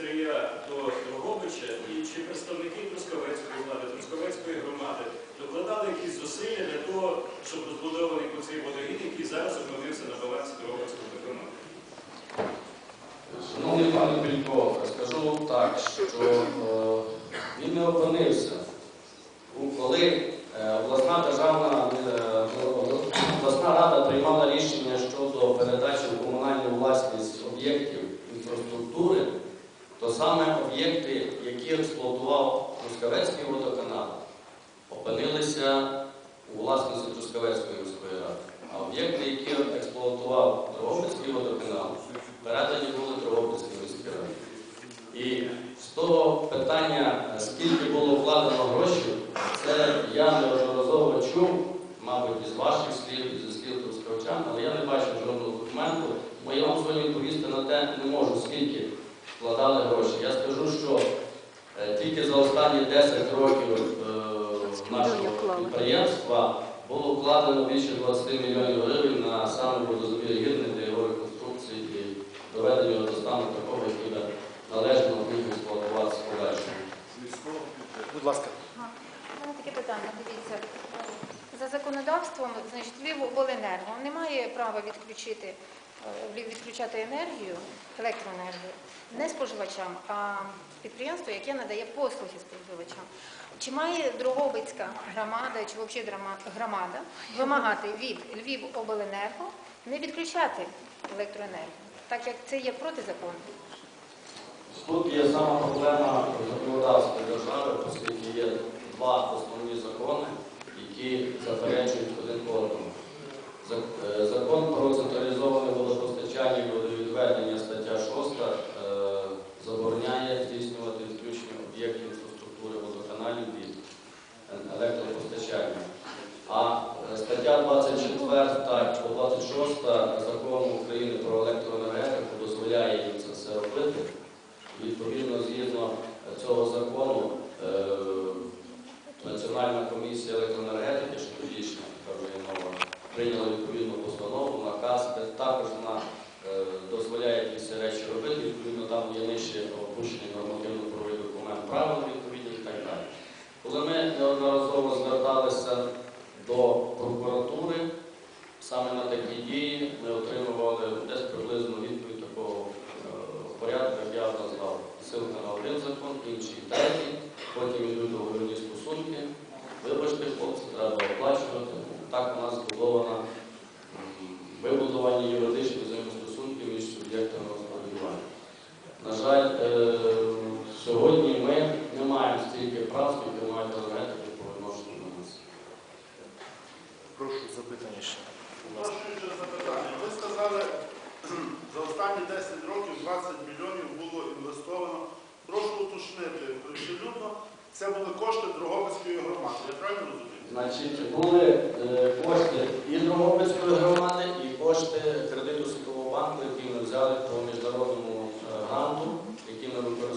Стрия до Дрогобича, і чи представники Трускавецької влади, Трускавецької громади докладали якісь зусилля для того, щоб розбудований цей водогін, який зараз опинився на балансі Дрогобицького виконання? Шановний пане Пілько, скажу так, що е, він не опинився. Коли е, обласна державна е, обласна рада приймала рішення щодо передачі в комунальну власність об'єктів саме об'єкти, які експлуатував Трускавецький водоканал, опинилися у власності Трускавецької міської ради. А об'єкти, які експлуатував Дрогобицький водоканал, передані були Дрогобицькій міській раді. І з того питання, скільки було вкладено грошей, це я неодноразово чув, мабуть, із ваших слів, із слів трускавчан, але я не бачив жодного документу. Бо я вам сьогодні відповісти на те не можу, скільки вкладали гроші. Я скажу, що е, тільки за останні 10 років е, нашого підприємства було вкладено більше 20 мільйонів гривень на саме водозабір гірник для його реконструкції і доведення до стану такого, який би належно міг експлуатуватися в подальшому. Будь ласка. У мене таке питання. Дивіться, за законодавством, значить, Львівобленерго не має права відключити, відключати енергію, електроенергію не споживачам, а підприємству, яке надає послуги споживачам. Чи має Дрогобицька громада, чи взагалі громада вимагати від Львівобленерго не відключати електроенергію, так як це є протизаконно? Тут є сама проблема законодавства держави, оскільки є два основні закони, які заперечують один одному. Зак- е, Закон про централізоване водопостачання і водовідведення, стаття 6, е, забороняє здійснювати відключення об'єктів інфраструктури водоканалів від е, електропостачання. А е, стаття 24 та 26 закону України про електроенергетику дозволяє їм це все робити. Відповідно, згідно цього закону, е, Національна комісія електроенергетики, що тодішня прийняла відповідну постанову, наказ, де також вона е, дозволяє всі речі робити. Відповідно, там є нижче опущений нормативно-правовий документ, правила відповідні і так далі. Коли ми неодноразово зверталися до прокуратури, саме на ми отримували десь приблизно відповідь такого е, порядку, як я назвав. Силка на один закон, інший третій, потім йдуть договірні стосунки. Вибачте, хлопці, треба оплачувати. Так у нас збудована м, вибудовані юридичні взаємостосунки між суб'єктами господарювання. На жаль, е, сьогодні ми не маємо стільки прав, скільки мають енергетики по відношенню до нас. Прошу запитання ще. Уточнюючи запитання. Ви сказали, за останні 10 років 20 мільйонів було інвестовано. Прошу уточнити, прилюдно це були кошти Дрогобицької громади. Я правильно розумію? Значить, були е, кошти і Дрогобицької громади, і кошти кредиту світового банку, які ми взяли по міжнародному е, гранту, які ми використовували.